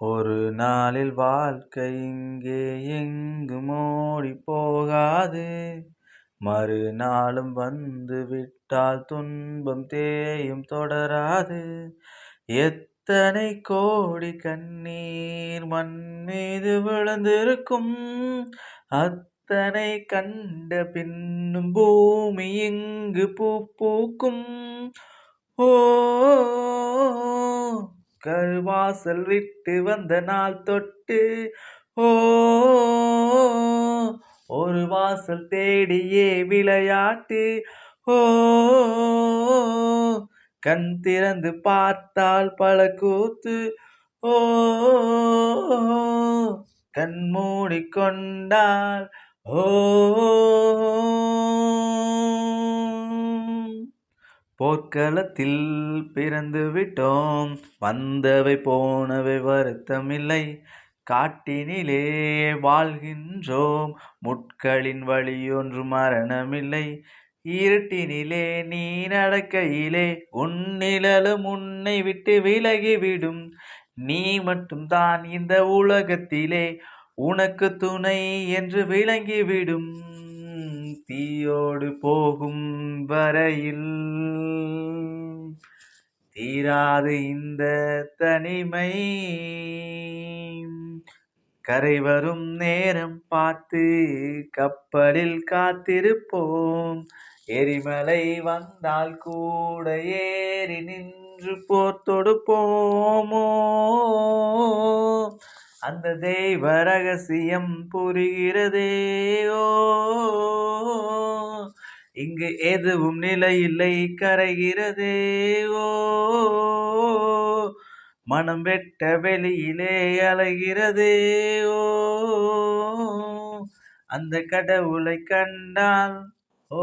ஒரு நாளில் வாழ்க்கை இங்கே எங்கும் ஓடிப் போகாது. மறுநாளும் வந்து விட்டால் துன்பம் தேயும் தொடராது. எத்தனை கோடி கண்ணீர் மண் மீது விழுந்திருக்கும். அத்தனை கண்ட பின்னும் பூமி இங்கு பூ பூக்கும். ஓ கருவாசல் விட்டு வந்த நாள் தொட்டு ஓ ஒரு வாசல் தேடியே விளையாட்டு ஓ கண் திறந்து பார்த்தால் பல கூத்து ஓ கண் மூடிக்கொண்டால் ஓ போர்க்களத்தில் பிறந்து விட்டோம். வந்தவை போனவை வருத்தமில்லை. காட்டினிலே வாழ்கின்றோம். முட்களின் வழியொன்று மரணமில்லை. இருட்டினிலே நீ நடக்கையிலே உன்னிழலும் உன்னை விட்டு விலகிவிடும். நீ மட்டும்தான் இந்த உலகத்திலே உனக்கு துணை என்று விளங்கிவிடும். தீயோடு போகும் வரையில் தீராது இந்த தனிமை. கரை வரும் நேரம் பார்த்து கப்பலில் காத்திருப்போம். எரிமலை வந்தால் கூட ஏறி நின்று போர் தொடுப்போமோ? அந்த தெய்வ ரகசியம் புரிகிறதே. ஓ இங்கு எதுவும் நிலையில்லை கரைகிறதே. ஓ மனம் வெட்ட வெளியிலே அலைகிறதே. ஓ அந்த கடவுளை கண்டால் ஓ